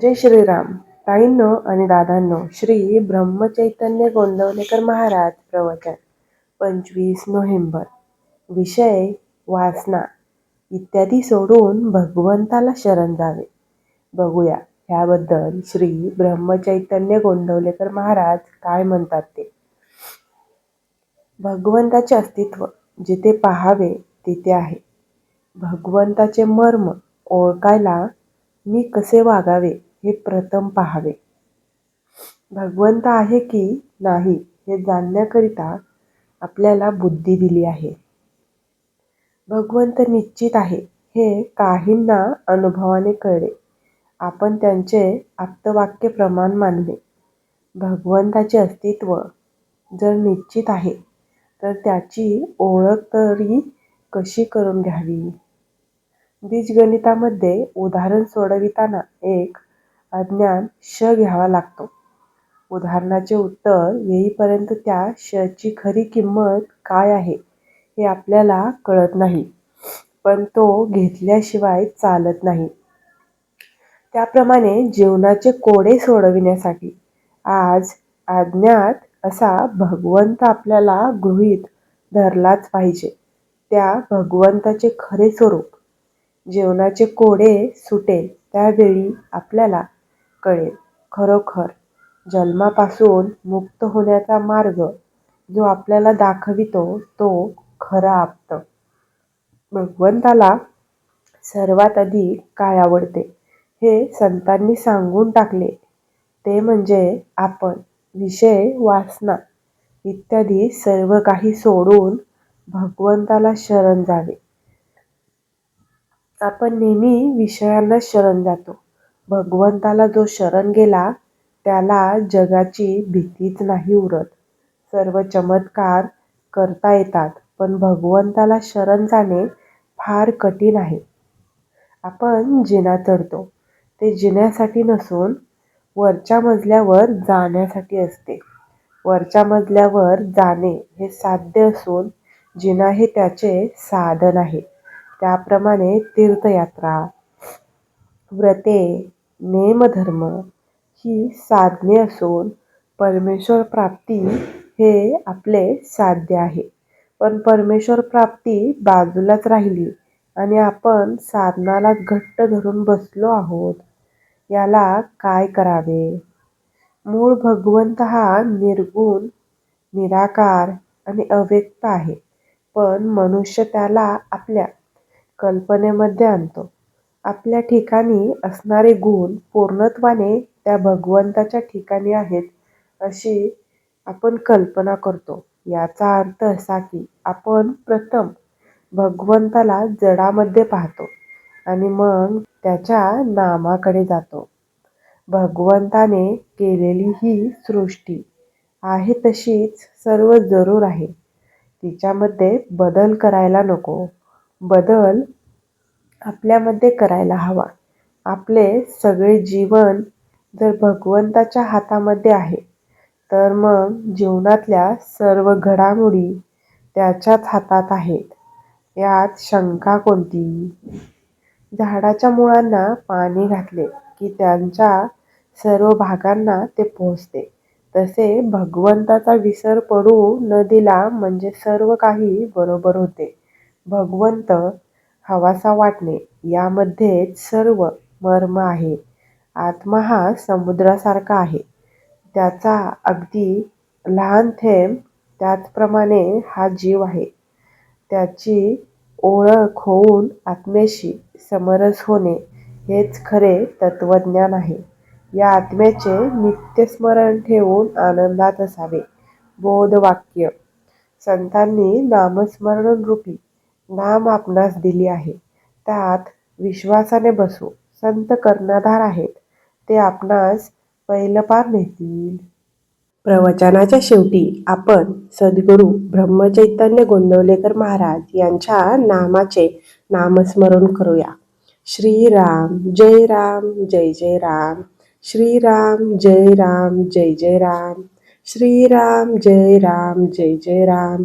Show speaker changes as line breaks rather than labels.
जय श्रीराम. ताईंनो आणि दादांनो श्री ब्रह्मचैतन्य गोंदवलेकर महाराज प्रवचन पंचवीस नोव्हेंबर. विषय वासना. इत्यादी सोडून भगवंताला शरण जावे. बघूया ह्याबद्दल श्री ब्रह्मचैतन्य गोंदवलेकर महाराज काय म्हणतात ते. भगवंताचे अस्तित्व जिथे पाहावे तिथे आहे. भगवंताचे मर्म ओळखायला मी कसे वागावे? हे प्रथम पाहावे. भगवंत आहे की नाही हे जाणण्याकरिता आपल्याला बुद्धी दिली आहे. भगवंत निश्चित आहे हे काहींना अनुभवाने कळले. आपण त्यांचे आप्तवाक्य प्रमाण मानले. भगवंताचे अस्तित्व जर निश्चित आहे तर त्याची ओळख तरी कशी करून घ्यावी? बीजगणितामध्ये उदाहरण सोडविताना एक अज्ञान श घ्यावा लागतो. उदाहरणाचे उत्तर येईपर्यंत त्या शची खरी किंमत काय आहे हे आपल्याला कळत नाही. पण तो घेतल्याशिवाय चालत नाही. त्याप्रमाणे जीवनाचे कोडे सोडविण्यासाठी आज अज्ञात असा भगवंत आपल्याला गृहीत धरलाच पाहिजे. त्या भगवंताचे खरे स्वरूप. जीवनाचे कोडे सुटेल त्यावेळी आपल्याला कळेल. खरोखर जन्मापासून मुक्त होण्याचा मार्ग जो आपल्याला दाखवितो तो खरा आप्त. भगवंताला सर्वात अधिक काय आवडते हे संतांनी सांगून टाकले. ते म्हणजे आपण विषय वासना इत्यादी सर्व काही सोडून भगवंताला शरण जावे. आपण नेहमी विषयांना शरण जातो. भगवंताला जो शरण गेला त्याला जगाची भीतीच नाही उरत. सर्व चमत्कार करता येतात पण भगवंताला शरण जाणे फार कठीण आहे. आपण जिना चढतो. ते जिन्यासाठी नसून वरच्या मजल्यावर जाण्यासाठी असते. वरच्या मजल्यावर जाणे हे साध्य असून जिना हे त्याचे साधन आहे. त्याप्रमाणे तीर्थयात्रा व्रते नेमधर्म ही साधने असून परमेश्वर प्राप्ती हे आपले साध्य आहे. पण परमेश्वर प्राप्ती बाजूलाच राहिली आणि आपण साधनाला घट्ट धरून बसलो आहोत याला काय करावे? मूळ भगवंत हा निर्गुण निराकार आणि अव्यक्त आहे पण मनुष्य त्याला आपल्या कल्पनेमध्ये आणतो. आपल्या ठिकाणी असणारे गुण पूर्णत्वाने त्या भगवंताच्या ठिकाणी आहेत अशी आपण कल्पना करतो. याचा अर्थ असा की आपण प्रथम भगवंताला जडामध्ये पाहतो आणि मग त्याच्या नामाकडे जातो. भगवंताने केलेली ही सृष्टी आहे तशीच सर्व जरूर आहे. तिच्यामध्ये बदल करायला नको. बदल आपल्यामध्ये करायला हवा. आपले सगळे जीवन जर भगवंताच्या हातामध्ये आहे तर मग जीवनातल्या सर्व घडामोडी त्याच्याच हातात आहेत. यात शंका कोणती झाडाच्या मुळांना पाणी घातले की त्यांच्या सर्व भागांना ते पोहोचते. तसे भगवंताचा विसर पडू न दिला म्हणजे सर्व काही बरोबर होते. भगवंत हवासा वाटणे यामध्येच सर्व मर्म आहे. आत्मा हा समुद्रासारखा आहे. त्याचा अगदी लहान थेंब त्याचप्रमाणे हा जीव आहे. त्याची ओळख होऊन आत्म्याशी समरस होणे हेच खरे तत्वज्ञान आहे. या आत्म्याचे नित्यस्मरण ठेवून आनंदात असावे. बोधवाक्य. संतांनी नामस्मरण रूपी नाम आपणास दिली आहे. त्यात विश्वासाने बसू संत कर्णधार आहेत. ते आपणास पैलपार नेतील. प्रवचनाच्या शेवटी आपण सद्गुरू ब्रह्मचैतन्य गोंदवलेकर महाराज यांच्या नामाचे नामस्मरण करूया. श्रीराम जय राम जय जय राम. श्रीराम जय राम जय जय राम. श्रीराम जय राम जय जय राम.